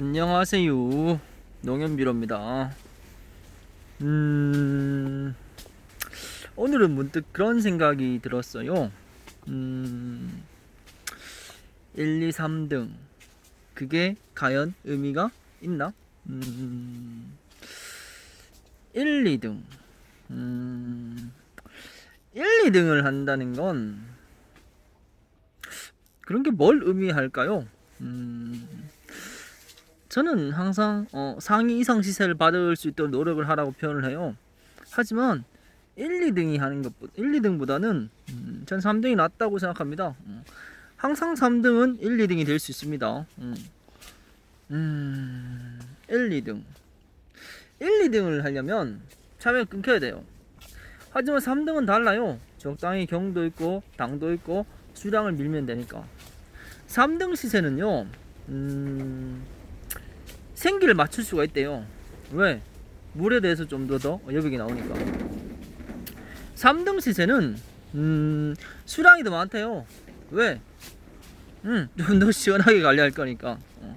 안녕하세요. 농현비로입니다. 음, 오늘은 문득 그런 생각이 들었어요. 음, 1, 2, 3등. 그게 과연 의미가 있나? 음, 1, 2등. 음, 1, 2등을 한다는 건 그런 게 뭘 의미할까요? 음, 저는 항상 어, 상위 이상 시세를 받을 수 있도록 노력을 하라고 표현을 해요. 하지만 1, 2등이 하는 것보다 1, 2등보다는 음, 전 3등이 낫다고 생각합니다. 음, 항상 3등은 1, 2등이 될 수 있습니다. 음, 음, 1, 2등. 1, 2등을 하려면 참여 끊겨야 돼요. 하지만 3등은 달라요. 적당히 경도 있고 당도 있고 수량을 밀면 되니까. 3등 시세는요. 음, 생기를 맞출 수가 있대요. 왜? 물에 대해서 좀 더 더 여백이 나오니까. 3등 시세는 음, 수량이 더 많대요. 왜? 음, 좀 더 시원하게 관리할 거니까. 어.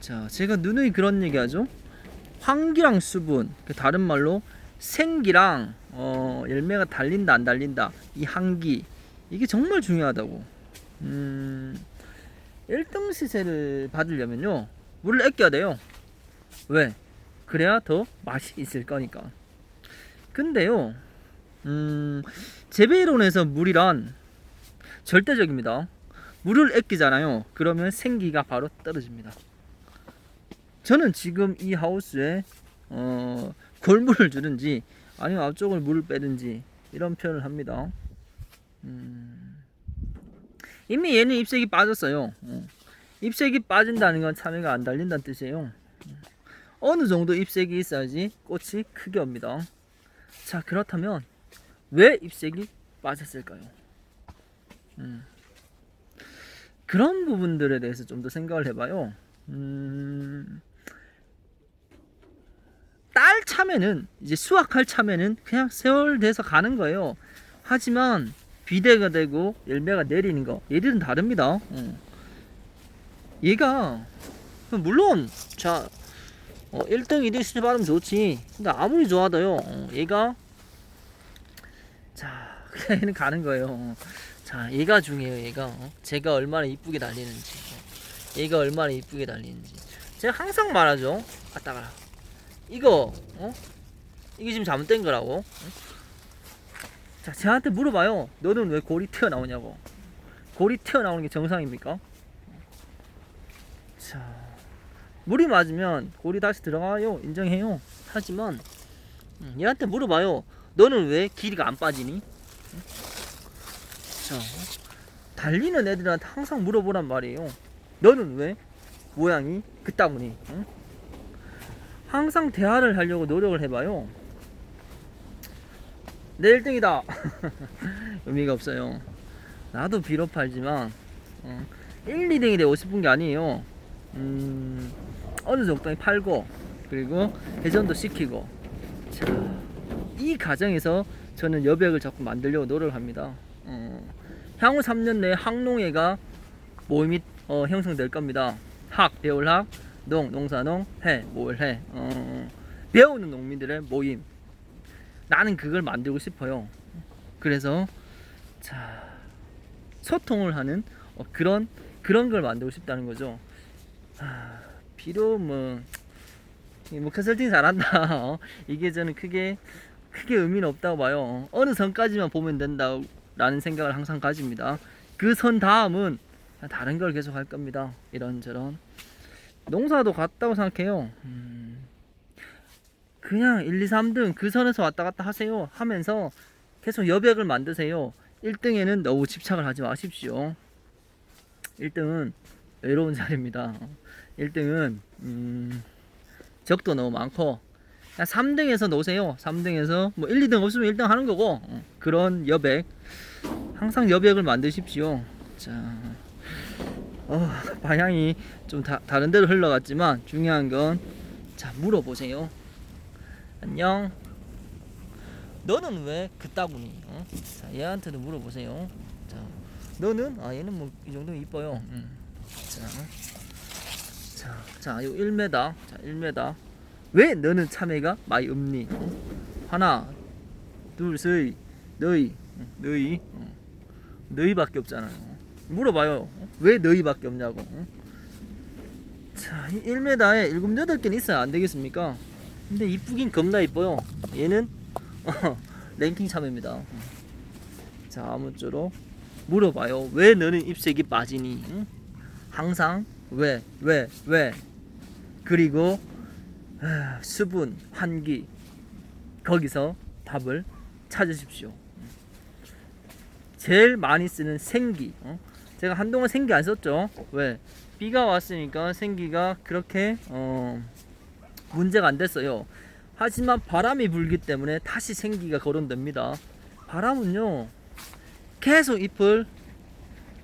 자, 제가 누누이 그런 얘기하죠. 환기랑 수분, 그 다른 말로 생기랑 어, 열매가 달린다 안 달린다 이 한기 이게 정말 중요하다고. 음, 1등 시세를 받으려면요 물을 아껴야 돼요. 왜? 그래야 더 맛이 있을 거니까. 근데요, 음, 재배이론에서 물이란 절대적입니다. 물을 아끼잖아요. 그러면 생기가 바로 떨어집니다. 저는 지금 이 하우스에 어, 골물을 주든지 아니면 앞쪽을 물을 빼든지 이런 표현을 합니다. 음, 이미 얘는 잎색이 빠졌어요. 어. 잎색이 빠진다는 건 참외가 안 달린다는 뜻이에요. 어느 정도 잎색이 있어야지 꽃이 크게 옵니다. 자 그렇다면 왜 잎색이 빠졌을까요? 음, 그런 부분들에 대해서 좀 더 생각을 해봐요. 음, 딸 참외는 이제 수확할 참외는 그냥 세월 돼서 가는 거예요. 하지만 비대가 되고 열매가 내리는 거 얘들은 다릅니다. 어. 얘가 물론 자 어, 1등 2등 수준 받으면 좋지. 근데 아무리 좋아도요. 어, 얘가 자 그냥 얘는 가는 거예요. 어. 자 얘가 중요해요. 얘가 어. 제가 얼마나 이쁘게 달리는지. 어. 얘가 얼마나 이쁘게 달리는지. 제가 항상 말하죠. 아따 가라. 이거 어? 이게 지금 잘못된 거라고. 어? 자, 쟤한테 물어봐요. 너는 왜 골이 튀어나오냐고. 골이 튀어나오는 게 정상입니까? 자, 물이 맞으면 골이 다시 들어가요. 인정해요. 하지만 음, 얘한테 물어봐요. 너는 왜 길이가 안 빠지니? 응? 자, 달리는 애들한테 항상 물어보란 말이에요. 너는 왜 모양이 그따구니? 응? 항상 대화를 하려고 노력을 해봐요. 내 1등이다. 의미가 없어요. 나도 비록 팔지만 어, 1, 2등이 되고 싶은 게 아니에요. 음, 어느 적당히 팔고 그리고 회전도 시키고 자, 이 과정에서 저는 여백을 자꾸 만들려고 노력을 합니다. 어, 향후 3년 내에 학농회가 모임이 어, 형성될 겁니다. 학, 배울 학, 농, 농사농, 해, 모을해. 어, 배우는 농민들의 모임. 나는 그걸 만들고 싶어요. 그래서 자 소통을 하는 어, 그런 그런 걸 만들고 싶다는 거죠. 아, 비록 뭐, 이뭐 컨설팅 잘한다. 어, 이게 저는 크게 크게 의미는 없다고 봐요. 어느 선까지만 보면 된다라는 생각을 항상 가집니다. 그 선 다음은 다른 걸 계속 할 겁니다. 이런저런 농사도 같다고 생각해요. 음, 그냥 1, 2, 3등 그 선에서 왔다 갔다 하세요 하면서 계속 여백을 만드세요 1등에는 너무 집착을 하지 마십시오 1등은 외로운 자리입니다 1등은 음, 적도 너무 많고 3등에서 놓으세요 3등에서 뭐 1, 2등 없으면 1등 하는 거고 어, 그런 여백 항상 여백을 만드십시오 자 어, 방향이 좀 다, 다른 데로 흘러갔지만 중요한 건 자 물어보세요 안녕. 너는 왜 그따구니? 어? 자, 얘한테도 물어보세요. 자, 너는 아 얘는 뭐 이 정도면 이뻐요. 음. 자, 자, 자, 요 1m. 자, 1m. 왜 너는 참외가 많이 없니? 어? 하나, 둘, 셋, 너희, 어, 너희, 어. 너희밖에 없잖아요. 물어봐요. 어? 왜 너희밖에 없냐고. 어? 자, 1m에 7, 8개는 있어야 안 되겠습니까? 근데 이쁘긴 겁나 이뻐요. 얘는 어, 랭킹 참외입니다. 자, 아무쪼록 물어봐요. 왜 너는 잎색이 빠지니? 응? 항상 왜, 왜, 왜? 그리고 아, 수분, 환기 거기서 답을 찾으십시오. 제일 많이 쓰는 생기. 어? 제가 한동안 생기 안 썼죠. 왜? 비가 왔으니까 생기가 그렇게 어, 문제가 안 됐어요. 하지만 바람이 불기 때문에 다시 생기가 거론됩니다. 바람은요 계속 잎을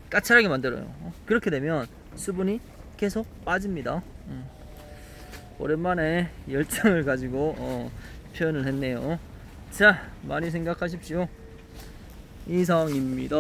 까칠하게 만들어요. 어? 그렇게 되면 수분이 계속 빠집니다. 음. 오랜만에 열정을 가지고 어, 표현을 했네요. 자, 많이 생각하십시오. 이상입니다.